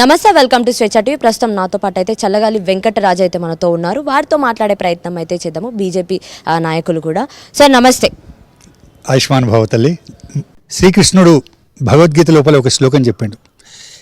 నమస్తే welcome to స్వేచ్ఛ TV. ప్రస్తుతం నాతో పాటు అయితే చల్లగాలి వెంకటరాజు అయితే మనతో ఉన్నారు. వారితో మాట్లాడే ప్రయత్నం అయితే చేద్దాము. బీజేపీ నాయకులు కూడా. సార్ నమస్తే. ఆయుష్మాన్ భవతల్లి శ్రీకృష్ణుడు భగవద్గీత లోపల ఒక శ్లోకం చెప్పిండు.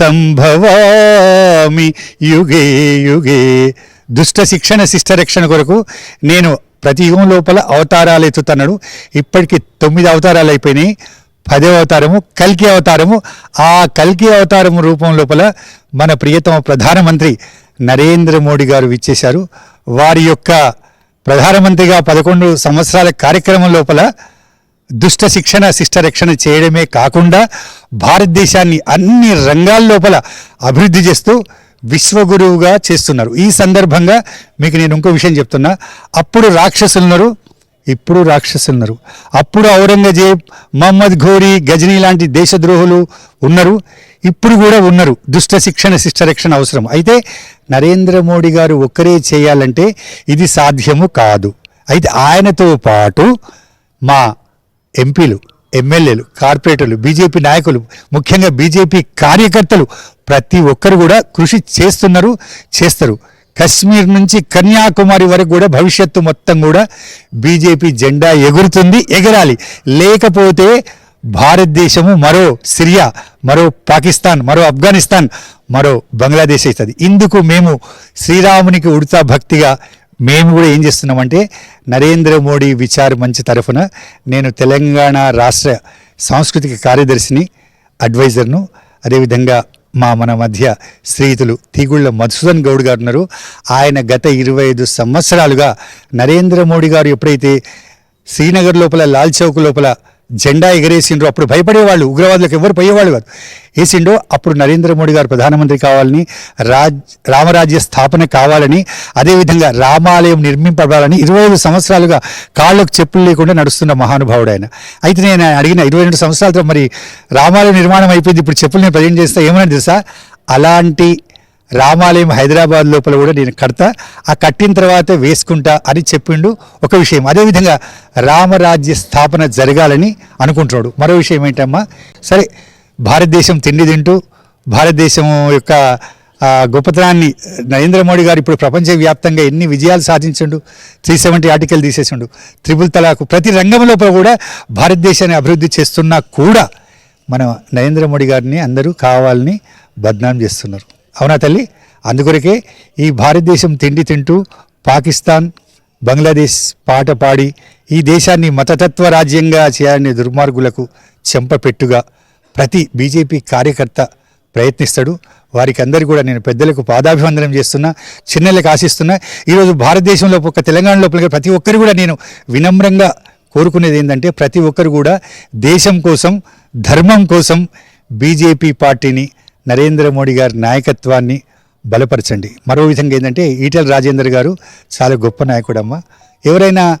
సంభవామి యుగే యుగే. దుష్ట శిక్షణ శిష్ట రక్షణ కొరకు నేను ప్రతి యుగం లోపల అవతారాలు ఎత్తుతున్నాడు. ఇప్పటికి తొమ్మిది అవతారాలు అయిపోయినాయి. పదవ అవతారము కల్కి అవతారము. ఆ కల్కి అవతారం రూపం లోపల మన ప్రియతమ ప్రధానమంత్రి నరేంద్ర మోడీ గారు విచ్చేశారు. వారి యొక్క ప్రధానమంత్రిగా పదకొండు సంవత్సరాల కార్యక్రమం లోపల దుష్ట శిక్షణ శిష్ట రక్షణ చేయడమే కాకుండా భారతదేశాన్ని అన్ని రంగాల లోపల అభివృద్ధి చేస్తూ విశ్వగురువుగా చేస్తున్నారు. ఈ సందర్భంగా మీకు నేను ఇంకో విషయం చెప్తున్నా. అప్పుడు రాక్షసులున్నారు ఇప్పుడు రాక్షసులున్నారు. అప్పుడు ఔరంగజేబ్ మహమ్మద్ ఘోరీ గజనీ లాంటి దేశద్రోహులు ఉన్నారు ఇప్పుడు కూడా ఉన్నారు. దుష్ట శిక్షణ శిష్ట రక్షణ అవసరం. అయితే నరేంద్ర మోడీ గారు ఒక్కరే చేయాలంటే ఇది సాధ్యము కాదు. అయితే ఆయనతో పాటు మా ఎంపీలు ఎమ్మెల్యేలు కార్పొరేటర్లు బీజేపీ నాయకులు ముఖ్యంగా బీజేపీ కార్యకర్తలు ప్రతి ఒక్కరు కూడా కృషి చేస్తున్నారు చేస్తారు. కశ్మీర్ నుంచి కన్యాకుమారి వరకు కూడా భవిష్యత్తు మొత్తం కూడా బీజేపీ జెండా ఎగురుతుంది ఎగరాలి. లేకపోతే భారతదేశము మరో సిరియా మరో పాకిస్తాన్ మరో ఆఫ్ఘనిస్తాన్ మరో బంగ్లాదేశ్ అవుతుంది. ఇందుకు మేము శ్రీరామునికి ఉడతా భక్తిగా మేము కూడా ఏం చేస్తున్నామంటే నరేంద్ర మోడీ విచార్ మంచి తరఫున నేను తెలంగాణ రాష్ట్ర సాంస్కృతిక కార్యదర్శిని అడ్వైజర్ను అదేవిధంగా మా మన మధ్య స్నేహితులు తీగుళ్ళ మధుసూదన్ గౌడ్ గారు ఉన్నారు. ఆయన గత ఇరవై ఐదు సంవత్సరాలుగా నరేంద్ర మోడీ గారు ఎప్పుడైతే శ్రీనగర్ లోపల లాల్ చౌక్ లోపల జెండా ఎగరేసిండ్రు. అప్పుడు భయపడేవాళ్ళు ఉగ్రవాదులకు ఎవరు పోయేవాళ్ళు కాదు. వేసిండో అప్పుడు నరేంద్ర మోడీ గారు ప్రధానమంత్రి కావాలని రాజ్ రామరాజ్య స్థాపన కావాలని అదేవిధంగా రామాలయం నిర్మింపబడాలని ఇరవై ఐదు సంవత్సరాలుగా కాళ్ళకు చెప్పులు లేకుండా నడుస్తున్న మహానుభావుడు ఆయన. అయితే నేను అడిగిన ఇరవై రెండు సంవత్సరాలతో మరి రామాలయం నిర్మాణం అయిపోయింది ఇప్పుడు చెప్పులు నేను ప్రజెంట్ చేస్తే ఏమైనా తెలుసా? అలాంటి రామాలయం హైదరాబాద్ లోపల కూడా నేను కడతా. ఆ కట్టిన తర్వాత వేసుకుంటా అని చెప్పిండు ఒక విషయం. అదేవిధంగా రామరాజ్య స్థాపన జరగాలని అనుకుంటున్నాడు. మరో విషయం ఏంటమ్మా? సరే భారతదేశం తిండి తింటూ భారతదేశం యొక్క గొప్పతనాన్ని నరేంద్ర మోడీ గారు ఇప్పుడు ప్రపంచవ్యాప్తంగా ఎన్ని విజయాలు సాధించండు త్రీ సెవెంటీ ఆర్టికల్ తీసేసిండు త్రిపుల్ తలాకు ప్రతి రంగం లోపల కూడా భారతదేశాన్ని అభివృద్ధి చేస్తున్నా కూడా మన నరేంద్ర మోడీ గారిని అందరూ కావాలని బద్నాం చేస్తున్నారు. అవునా తల్లి? అందుకొరకే ఈ భారతదేశం తిండి తింటూ పాకిస్తాన్ బంగ్లాదేశ్ పాట పాడి ఈ దేశాన్ని మతతత్వ రాజ్యంగా చేయాలనే దుర్మార్గులకు చెంపపెట్టుగా ప్రతి బీజేపీ కార్యకర్త ప్రయత్నిస్తాడు. వారికి అందరికీ కూడా నేను పెద్దలకు పాదాభివందనం చేస్తున్నా చిన్నలకు ఆశిస్తున్నా. ఈరోజు భారతదేశంలో ఒక తెలంగాణ లోపల ప్రతి ఒక్కరు కూడా నేను వినమ్రంగా కోరుకునేది ఏంటంటే ప్రతి ఒక్కరు కూడా దేశం కోసం ధర్మం కోసం బీజేపీ పార్టీని నరేంద్ర మోడీ గారి నాయకత్వాన్ని బలపరచండి. మరో విధంగా ఏంటంటే ఈటెల రాజేందర్ గారు చాలా గొప్ప నాయకుడమ్మ. ఎవరైనా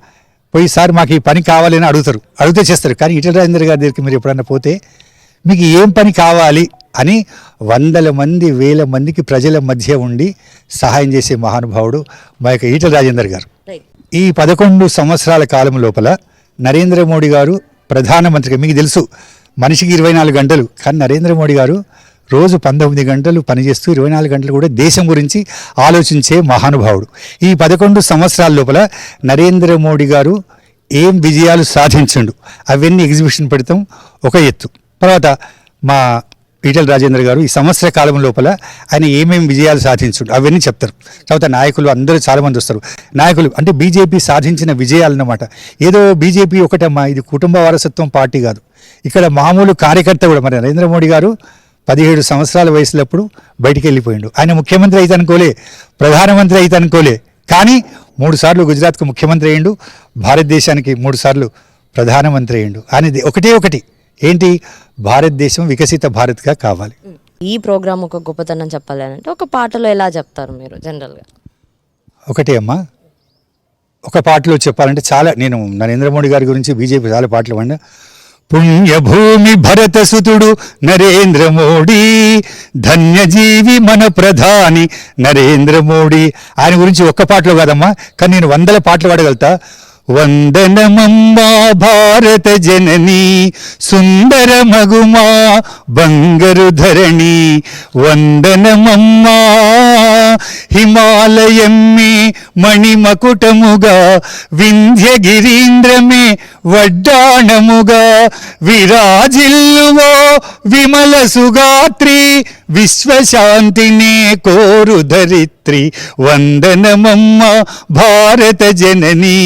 పోయి సార్ మాకు ఈ పని కావాలని అడుగుతారు. అడిగితే చేస్తారు. కానీ ఈటెల రాజేందర్ గారి దగ్గరికి మీరు ఎప్పుడన్నా పోతే మీకు ఏం పని కావాలి అని వందల మంది వేల మందికి ప్రజల మధ్య ఉండి సహాయం చేసే మహానుభావుడు మా యొక్క ఈటెల రాజేందర్ గారు. ఈ పదకొండు సంవత్సరాల కాలం లోపల నరేంద్ర మోడీ గారు ప్రధానమంత్రిగా మీకు తెలుసు మనిషికి ఇరవై నాలుగు గంటలు. కానీ నరేంద్ర మోడీ గారు రోజు పంతొమ్మిది గంటలు పనిచేస్తూ ఇరవై నాలుగు గంటలు కూడా దేశం గురించి ఆలోచించే మహానుభావుడు. ఈ పదకొండు సంవత్సరాల లోపల నరేంద్ర మోడీ గారు ఏం విజయాలు సాధించండు? అవన్నీ ఎగ్జిబిషన్ పెడతాం ఒక ఎత్తు. తర్వాత మా ఈటల రాజేంద్ర గారు ఈ సంవత్సర కాలం లోపల ఆయన ఏమేమి విజయాలు సాధించుండు? అవన్నీ చెప్తారు. తర్వాత నాయకులు అందరూ చాలామంది వస్తారు. నాయకులు అంటే బీజేపీ సాధించిన విజయాలు అన్నమాట ఏదో బీజేపీ ఒకటమ్మా ఇది కుటుంబ వారసత్వం పార్టీ కాదు. ఇక్కడ మామూలు కార్యకర్త కూడా మరి నరేంద్ర మోడీ గారు పదిహేడు సంవత్సరాల వయసులప్పుడు బయటికి వెళ్ళిపోయిండు ఆయన ముఖ్యమంత్రి అయితే అనుకోలే ప్రధానమంత్రి అయితే అనుకోలే. కానీ మూడు సార్లు గుజరాత్కు ముఖ్యమంత్రి అయ్యిండు భారతదేశానికి మూడు సార్లు ప్రధానమంత్రి అయ్యిండు. అనేది ఒకటే ఒకటి ఏంటి? భారతదేశం వికసిత భారత్గా కావాలి. ఈ ప్రోగ్రామ్ ఒక గొప్పతనం చెప్పాలి అని అంటే ఒక పాటలో ఎలా చెప్తారు మీరు జనరల్గా? ఒకటే అమ్మా. ఒక పాటలో చెప్పాలంటే చాలా నేను నరేంద్ర మోడీ గారి గురించి బీజేపీ చాలా పాటలు పాడిన. పుణ్యభూమి భరత సుతుడు నరేంద్ర మోడీ ధన్యజీవి మన ప్రధాని నరేంద్ర మోడీ. ఆయన గురించి ఒక్క పాటలో కాదమ్మా కానీ నేను వందల పాటలు పాడగలుగుతా. వందనమమ్మా భారత జనని సుందర మగుమా బంగరు ధరణి. వందనమమ్మా హిమాలయమ్మే మణిమకుటముగా వింధ్యగిరీంద్రమే వడ్డాణముగా విరాజిల్లువో విమల సుగాత్రి విశ్వశాంతినే కోరు ధరిత్రి వందనమమ్మ భారత జనని